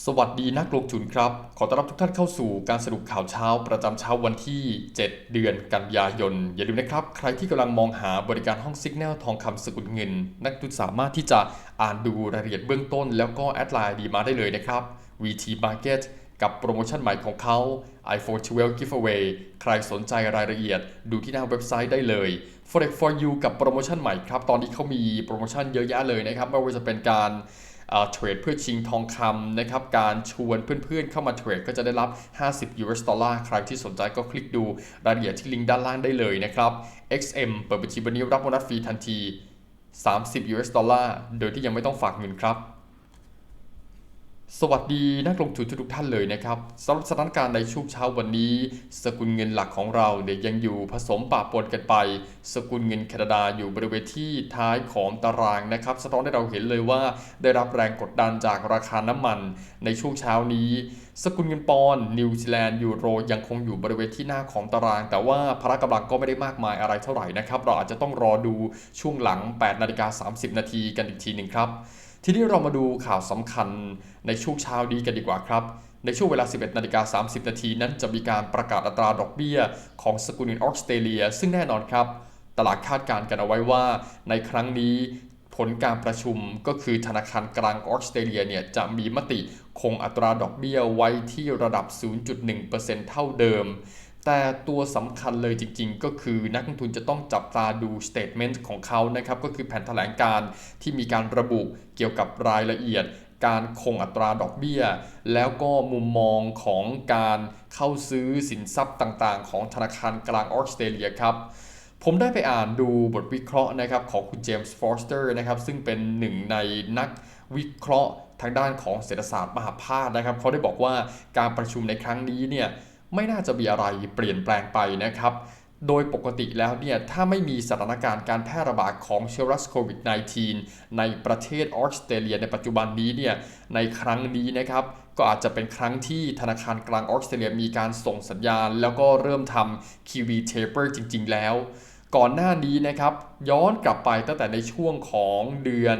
สวัสดีนักลงทุนครับ ขอต้อนรับทุกท่านเข้าสู่การสรุปข่าวเช้าประจำเช้าวันที่ 7 เดือนกันยายน อย่าลืมนะครับ ใครที่กำลังมองหาบริการห้องซิกแนลทองคำสกุลเงิน นักทุนสามารถที่จะอ่านดูรายละเอียดเบื้องต้น แล้วก็แอดไลน์ดีมาได้เลยนะครับ VT Market กับโปรโมชั่นใหม่ของเขา iPhone 12 Giveaway ใครสนใจรายละเอียดดูที่หน้าเว็บไซต์ได้เลย Forex for you กับโปรโมชั่นใหม่ครับ ตอนนี้เขามีโปรโมชั่นเยอะแยะเลยนะครับ ไม่ว่าจะเป็นการ เทรดเพื่อชิงทองคำนะครับการชวนเพื่อนๆเข้ามาเทรดก็จะได้รับ 50 US ดอลลาร์ใครที่สนใจก็คลิกดูรายละเอียดที่ลิงก์ด้านล่างได้เลยนะครับ XM เปิดบัญชีวันนี้รับโบนัสฟรีทันที 30 US ดอลลาร์โดยที่ยังไม่ต้องฝากเงินครับ สวัสดีนักลงทุนทุกท่านเลยนะครับสำหรับสถานการณ์ในช่วงเช้าวันนี้ สกุลเงินหลักของเราเนี่ยยังอยู่ผสมปะปนกันไป สกุลเงินแคนาดาอยู่บริเวณที่ท้ายของตารางนะครับสะท้อนให้เราเห็นเลยว่าได้รับแรงกดดันจากราคาน้ำมัน ในช่วงเช้านี้ สกุลเงินปอนด์นิวซีแลนด์ยูโรยังคงอยู่บริเวณที่หน้าของตาราง แต่ว่าพละกำลังก็ไม่ได้มากมายอะไรเท่าไหร่นะครับเราอาจจะต้องรอดูช่วงหลัง8นาฬิกา30นาทีกันอีกทีหนึ่งครับ ทีนี้เรามาดูข่าวสำคัญในช่วงเช้านี้กันดีกว่าครับ ในช่วงเวลา 11นาฬิกา30 นาทีนั้นจะมีการประกาศอัตราดอกเบี้ย ของสกุลเงินออสเตรเลีย ซึ่งแน่นอนครับ ตลาดคาดการณ์กันเอาไว้ว่าในครั้งนี้ผลการประชุมก็คือธนาคารกลางออสเตรเลียเนี่ยจะมีมติคงอัตราดอกเบี้ยไว้ที่ระดับ 0.1%เท่าเดิม แต่ตัวสำคัญเลยจริงๆ ก็คือนักลงทุนจะต้องจับตาดูสเต t เมนต์ของเขานะครับ ก็คือแผนแถลงการที่มีการระบุเกี่ยวกับรายละเอียด การคงอัตราดอกเบี้ย แล้วก็มุมมองของการเข้าซื้อสินทรัพย์ต่างๆ ของธนาคารกลางออสเตรเลียครับผมได้ไปอ่านดูบทวิเคราะห์นะครับของคุณเจมส์ฟอสเตอร์นะครับซึ่งเป็นหนึ่งในนักวิเคราะห์ทางด้านของเศรษฐศาสตร์มหาภาคนะครับเขาได้บอกว่าการประชุมในครั้งนี้เนี่ย ไม่น่าจะมีอะไรเปลี่ยนแปลงไปนะครับ โดยปกติแล้วเนี่ย ถ้าไม่มีสถานการณ์การแพร่ระบาดของเชื้อรัสโควิด -19 ในประเทศออสเตรเลียในปัจจุบันนี้เนี่ย ในครั้งนี้นะครับก็อาจจะเป็นครั้งที่ธนาคารกลางออสเตรเลียมีการส่งสัญญาณ แล้วก็เริ่มทำ QE taper จริง ๆ แล้ว ก่อนหน้านี้นะครับ ย้อนกลับไปตั้งแต่ในช่วงของเดือน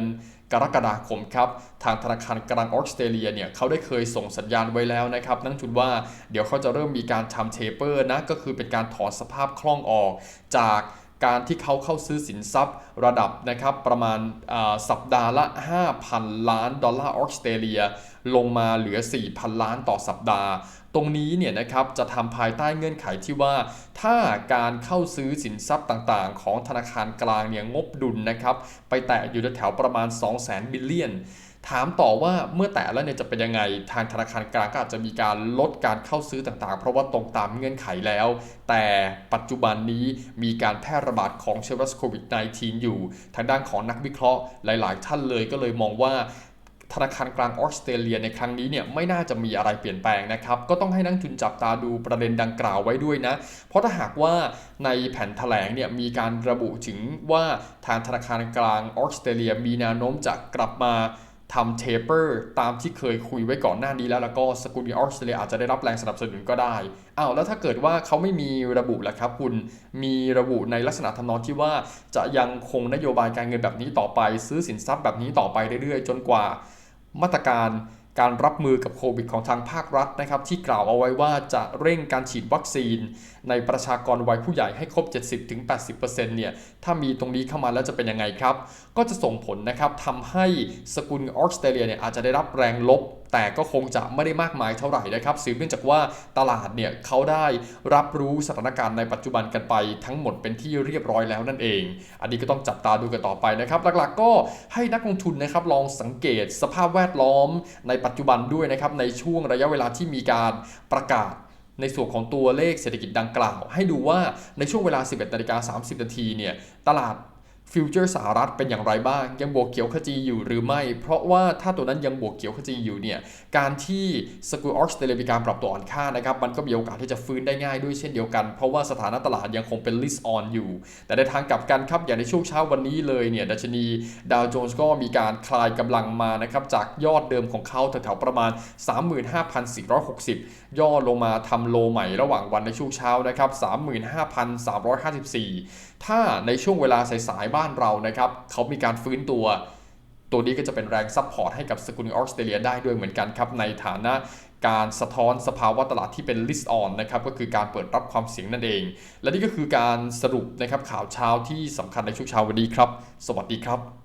กรกฎาคมครับ ทางธนาคารกลางออสเตรเลียเนี่ยเขาได้เคยส่งสัญญาณไว้แล้วนะครับ นั่งจุดว่าเดี๋ยวเขาจะเริ่มมีการทำเทเปอร์นะ ก็คือเป็นการถอนสภาพคล่องออกจาก การที่เขาเข้าซื้อสินทรัพย์ระดับนะครับประมาณสัปดาห์ละ 5,000 ล้านดอลลาร์ออสเตรเลียลงมาเหลือ 4,000 ล้านต่อสัปดาห์ ตรงนี้เนี่ยนะครับจะทำภายใต้เงื่อนไขที่ว่า ถ้าการเข้าซื้อสินทรัพย์ต่างๆ ของธนาคารกลางเนี่ยงบดุลนะครับไปแตะอยู่แถวประมาณ 200,000บิลเลียน ถามต่อว่าเมื่อแตะแล้วเนี่ยจะเป็นยังไง ทางธนาคารกลางก็อาจจะมีการลดการเข้าซื้อต่างๆ เพราะว่าตรงตามเงื่อนไขแล้ว แต่ปัจจุบันนี้มีการแพร่ระบาดของเชื้อไวรัสโควิด -19 อยู่ ทางด้านของนักวิเคราะห์หลายๆ ท่านเลยก็เลยมองว่าธนาคารกลางออสเตรเลียในครั้งนี้เนี่ยไม่น่าจะมีอะไรเปลี่ยนแปลงนะครับ ก็ต้องให้นักทุนจับตาดูประเด็นดังกล่าวไว้ด้วยนะ เพราะถ้าหากว่าในแผ่นแถลงเนี่ยมีการระบุถึงว่าทางธนาคารกลางออสเตรเลียมีแนวโน้มจะกลับมา ทำเทเปอร์ตามที่เคยคุยไว้ก่อนหน้านี้แล้ว แล้วก็สกุลออสเตรเลียอาจจะได้รับแรงสนับสนุนก็ได้อ้าวแล้วถ้าเกิดว่าเขาไม่มีระบุล่ะครับ คุณมีระบุในลักษณะทำนองที่ว่าจะยังคงนโยบายการเงินแบบนี้ต่อไป ซื้อสินทรัพย์แบบนี้ต่อไปเรื่อยๆ จนกว่ามาตรการ การรับมือกับโควิดของทางภาครัฐนะครับ ที่กล่าวเอาไว้ว่าจะเร่งการฉีดวัคซีน ในประชากรวัยผู้ใหญ่ให้ครบ 70-80%เนี่ยถ้ามีตรงนี้เข้ามาแล้วจะเป็นยังไงครับ ก็จะส่งผลนะครับทำให้สกุลออสเตรเลียเนี่ยอาจจะได้รับแรงลบ แต่ก็คงจะไม่ได้มากมายเท่าไหร่นะครับสืบเนื่องจากว่าตลาดเนี่ยเขาได้รับรู้สถานการณ์ในปัจจุบันกันไปทั้งหมดเป็นที่เรียบร้อยแล้วนั่นเอง อันนี้ก็ต้องจับตาดูกันต่อไปนะครับ หลักๆก็ให้นักลงทุนนะครับลองสังเกตสภาพแวดล้อมในปัจจุบันด้วยนะครับในช่วงระยะเวลาที่มีการประกาศในส่วนของตัวเลขเศรษฐกิจดังกล่าว ให้ดูว่าในช่วงเวลา 11นาฬิกา30 นาทีเนี่ยตลาด ฟิวเจอร์สหรัฐเป็นอย่างไรบ้าง ยังบวกเขียวขจีอยู่หรือไม่ เพราะว่าถ้าตัวนั้นยังบวกเขียวขจีอยู่เนี่ยการที่สกุลออสเตรเลียมีการปรับตัวอ่อนค่านะครับมันก็มีโอกาสที่จะฟื้นได้ง่ายด้วยเช่นเดียวกัน เพราะว่าสถานะตลาดยังคงเป็น list on อยู่ แต่ในทางกลับกันครับอย่างในช่วงเช้าวันนี้เลยเนี่ยดัชนีดาวโจนส์ก็มีการคลายกำลังมานะครับจากยอดเดิมของเขาแถวๆประมาณ 35,460 ย่อลงมาทำโลใหม่ระหว่างวันในช่วงเช้านะครับ35,354 ถ้าในช่วงเวลาสายๆบ้านเรานะครับเขามีการฟื้นตัว ตัวนี้ก็จะเป็นแรงซัพพอร์ตให้กับสกุลออสเตรเลียได้ด้วยเหมือนกันครับ ในฐานะการสะท้อนสภาวะตลาดที่เป็น list on นะครับก็คือการเปิดรับความเสี่ยงนั่นเอง และนี่ก็คือการสรุปนะครับข่าวเช้าที่สำคัญในช่วงเช้าวันนี้ครับ สวัสดีครับ